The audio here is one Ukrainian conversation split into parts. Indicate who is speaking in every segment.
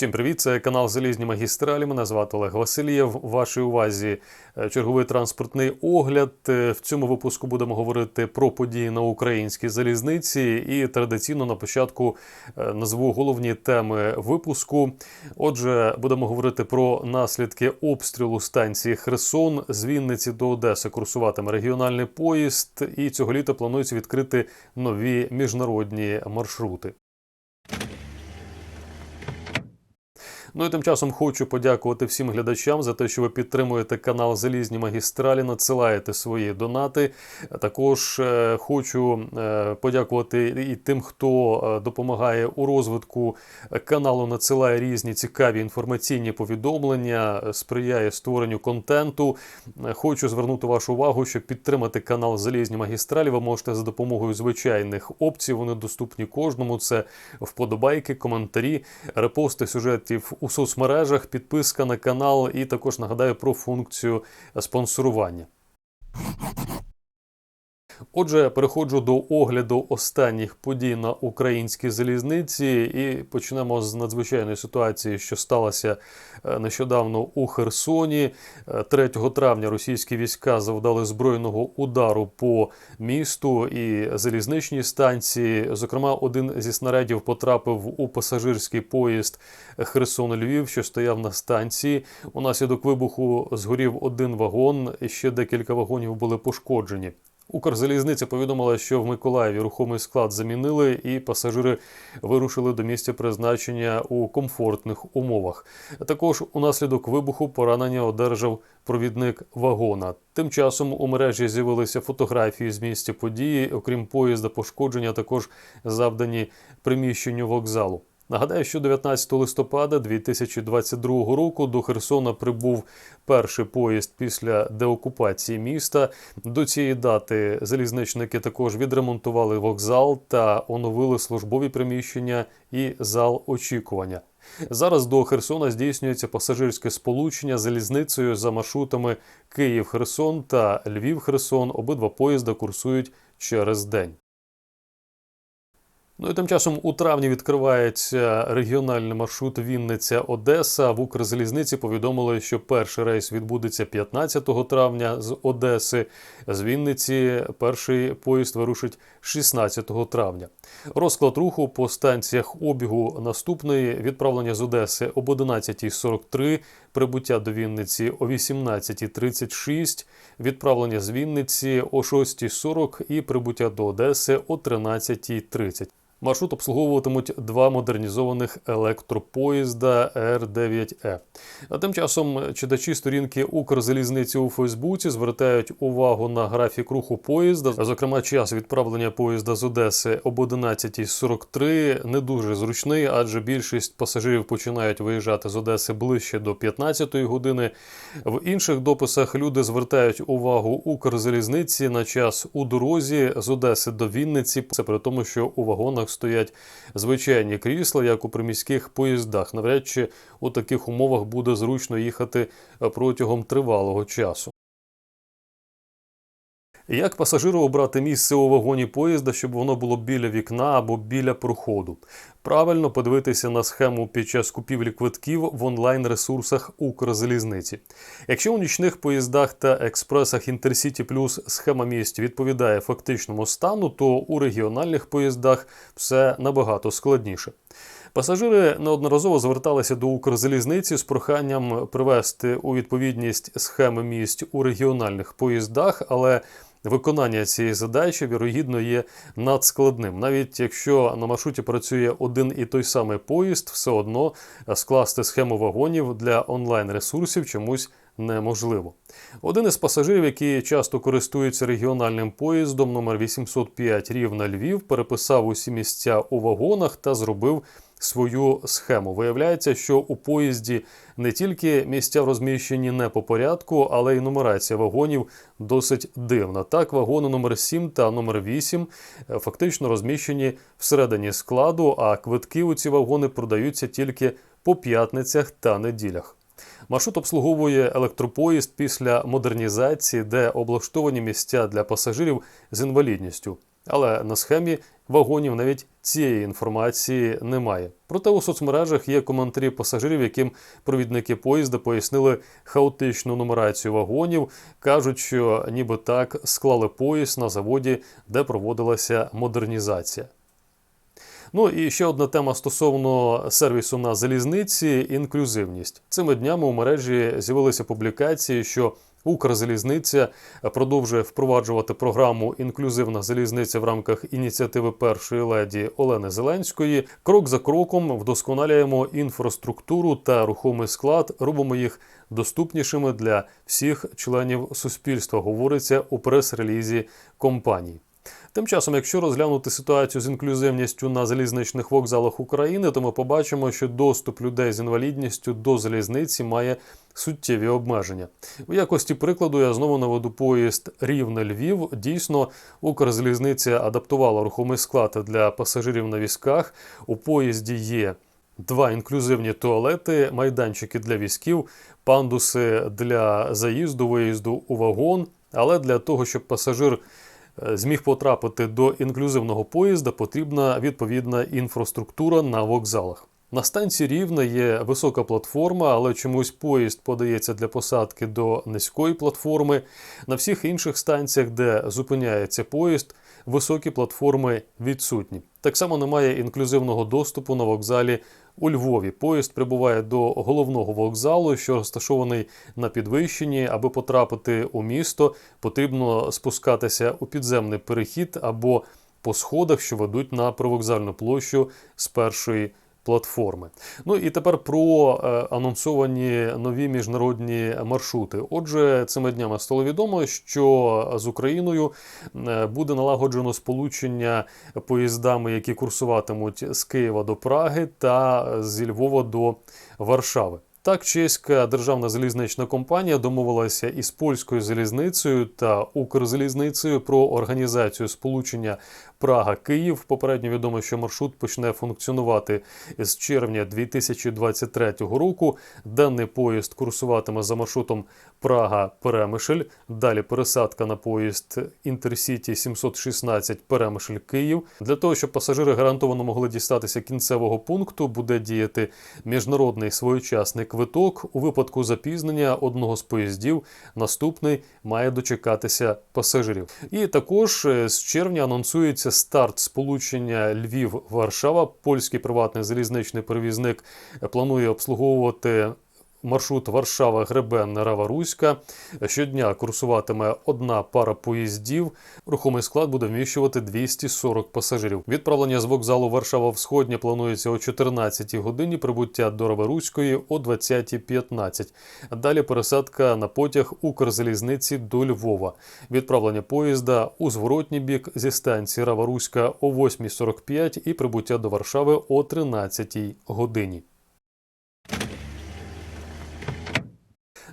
Speaker 1: Всім привіт! Це канал Залізні магістралі. Мене звати Олег Васильєв. Вашій увазі е, черговий транспортний огляд. Е, В цьому випуску будемо говорити про події на українській залізниці. І традиційно на початку е, назву головні теми випуску. Отже, будемо говорити про наслідки обстрілу станції Херсон. З Вінниці до Одеси курсуватиме регіональний поїзд. І цього літа планується відкрити нові міжнародні маршрути. Ну і тим часом хочу подякувати всім глядачам за те, що ви підтримуєте канал Залізні магістралі, надсилаєте свої донати. Також е, хочу е, подякувати і тим, хто е, допомагає у розвитку каналу, надсилає різні цікаві інформаційні повідомлення, сприяє створенню контенту. Хочу звернути вашу увагу, щоб підтримати канал Залізні магістралі. Ви можете за допомогою звичайних опцій. Вони доступні кожному. Це вподобайки, коментарі, репости сюжетів у соцмережах, підписка на канал і також нагадаю про функцію спонсорування. Отже, переходжу до огляду останніх подій на українській залізниці, і почнемо з надзвичайної ситуації, що сталося е, нещодавно у Херсоні. Е, 3 травня російські війська завдали збройного удару по місту і залізничній станції. Зокрема, один зі снарядів потрапив у пасажирський поїзд Херсон-Львів, що стояв на станції. Унаслідок вибуху згорів один вагон, ще декілька вагонів були пошкоджені. Укрзалізниця повідомила, що в Миколаєві рухомий склад замінили, і пасажири вирушили до місця призначення у комфортних умовах. Також унаслідок вибуху поранення одержав провідник вагона. Тим часом у мережі з'явилися фотографії з місця події. Окрім поїзда, пошкодження також завдані приміщенню вокзалу. Нагадаю, що 19 листопада 2022 року до Херсона прибув перший поїзд після деокупації міста. До цієї дати залізничники також відремонтували вокзал та оновили службові приміщення і зал очікування. Зараз до Херсона здійснюється пасажирське сполучення залізницею за маршрутами Київ-Херсон та Львів-Херсон. Обидва поїзда курсують через день. Ну і тим часом у травні відкривається регіональний маршрут Вінниця-Одеса. В Укрзалізниці повідомили, що перший рейс відбудеться 15 травня з Одеси. З Вінниці перший поїзд вирушить 16 травня. Розклад руху по станціях обігу наступний: відправлення з Одеси об 11.43, прибуття до Вінниці о 18.36, відправлення з Вінниці о 6.40 і прибуття до Одеси о 13.30. Маршрут обслуговуватимуть два модернізованих електропоїзда Р9Е. А тим часом читачі сторінки Укрзалізниці у Фейсбуці звертають увагу на графік руху поїзда. Зокрема, час відправлення поїзда з Одеси об 11.43 не дуже зручний, адже більшість пасажирів починають виїжджати з Одеси ближче до 15-ї години. В інших дописах люди звертають увагу Укрзалізниці на час у дорозі з Одеси до Вінниці. Це при тому, що у вагонах стоять звичайні крісла, як у приміських поїздах. Навряд чи у таких умовах буде зручно їхати протягом тривалого часу. Як пасажиру обрати місце у вагоні поїзда, щоб воно було біля вікна або біля проходу? Правильно подивитися на схему під час купівлі квитків в онлайн-ресурсах Укрзалізниці. Якщо у нічних поїздах та експресах Інтерсіті Плюс схема місць відповідає фактичному стану, то у регіональних поїздах все набагато складніше. Пасажири неодноразово зверталися до Укрзалізниці з проханням привести у відповідність схеми місць у регіональних поїздах, але Виконання цієї задачі, вірогідно, є надскладним. Навіть якщо на маршруті працює один і той самий поїзд, все одно скласти схему вагонів для онлайн-ресурсів чомусь неможливо. Один із пасажирів, які часто користуються регіональним поїздом номер 805 Рівна Львів, переписав усі місця у вагонах та зробив свою схему. Виявляється, що у поїзді не тільки місця розміщені не по порядку, але й нумерація вагонів досить дивна. Так, вагони номер 7 та номер 8 е, фактично розміщені всередині складу, а квитки у ці вагони продаються тільки по п'ятницях та неділях. Маршрут обслуговує електропоїзд після модернізації, де облаштовані місця для пасажирів з інвалідністю. Але на схемі вагонів навіть цієї інформації немає. Проте у соцмережах є коментарі пасажирів, яким провідники поїзда пояснили хаотичну нумерацію вагонів. кажуть, що ніби так склали поїзд на заводі, де проводилася модернізація. Ну і ще одна тема стосовно сервісу на залізниці інклюзивність. Цими днями у мережі з'явилися публікації, що Укрзалізниця продовжує впроваджувати програму Інклюзивна залізниця в рамках ініціативи першої леді Олени Зеленської. Крок за кроком вдосконалюємо інфраструктуру та рухомий склад, робимо їх доступнішими для всіх членів суспільства. Говориться у прес-релізі компанії. Тим часом, якщо розглянути ситуацію з інклюзивністю на залізничних вокзалах України, то ми побачимо, що доступ людей з інвалідністю до залізниці має суттєві обмеження. У якості прикладу я знову наведу поїзд Рівне Львів. Дійсно, Укрзалізниця адаптувала рухомий склад для пасажирів на візках. У поїзді є два інклюзивні туалети, майданчики для візків, пандуси для заїзду, виїзду у вагон. Але для того, щоб пасажир зміг потрапити до інклюзивного поїзда, потрібна відповідна інфраструктура на вокзалах. На станції Рівне є висока платформа, але чомусь поїзд подається для посадки до низької платформи. На всіх інших станціях, де зупиняється поїзд, високі платформи відсутні. Так само немає інклюзивного доступу на вокзалі у Львові. Поїзд прибуває до головного вокзалу, що розташований на підвищенні. Аби потрапити у місто, потрібно спускатися у підземний перехід або по сходах, що ведуть на провокзальну площу з першої платформи. Ну і тепер про е, анонсовані нові міжнародні маршрути. Отже, цими днями стало відомо, що з Україною е, буде налагоджено сполучення поїздами, які курсуватимуть з Києва до Праги та зі Львова до Варшави. Так, чеська державна залізнична компанія домовилася із польською залізницею та Укрзалізницею про організацію сполучення Прага-Київ. Попередньо відомо, що маршрут почне функціонувати з червня 2023 року. Даний поїзд курсуватиме за маршрутом Прага-Перемишль. Далі пересадка на поїзд Інтерсіті 716 Перемишль Київ. Для того, щоб пасажири гарантовано могли дістатися кінцевого пункту, буде діяти міжнародний своєчасний квиток. У випадку запізнення одного з поїздів наступний має дочекатися пасажирів. І також е, з червня анонсується старт сполучення Львів-Варшава. Польський приватний залізничний перевізник планує обслуговувати. Маршрут Варшава Гребен Рава-Руська. Щодня курсуватиме одна пара поїздів. Рухомий склад буде вміщувати 240 пасажирів. Відправлення з вокзалу Варшава Всходня планується о 14 годині. Прибуття до Рава-Руської о 20.15. Далі пересадка на потяг Укрзалізниці до Львова. Відправлення поїзда у зворотній бік зі станції Рава-Руська о 8.45 і прибуття до Варшави о 13 годині.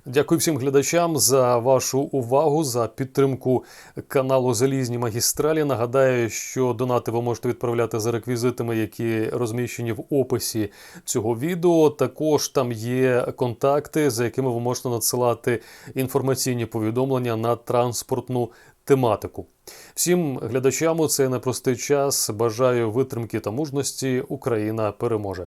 Speaker 1: Дякую всім глядачам за вашу увагу, за підтримку каналу Залізні Магістралі. Нагадаю, що донати ви можете відправляти за реквізитами, які розміщені в описі цього відео. Також там є контакти, за якими ви можете надсилати інформаційні повідомлення на транспортну тематику. Всім глядачам у цей непростий час бажаю витримки та мужності. Україна переможе.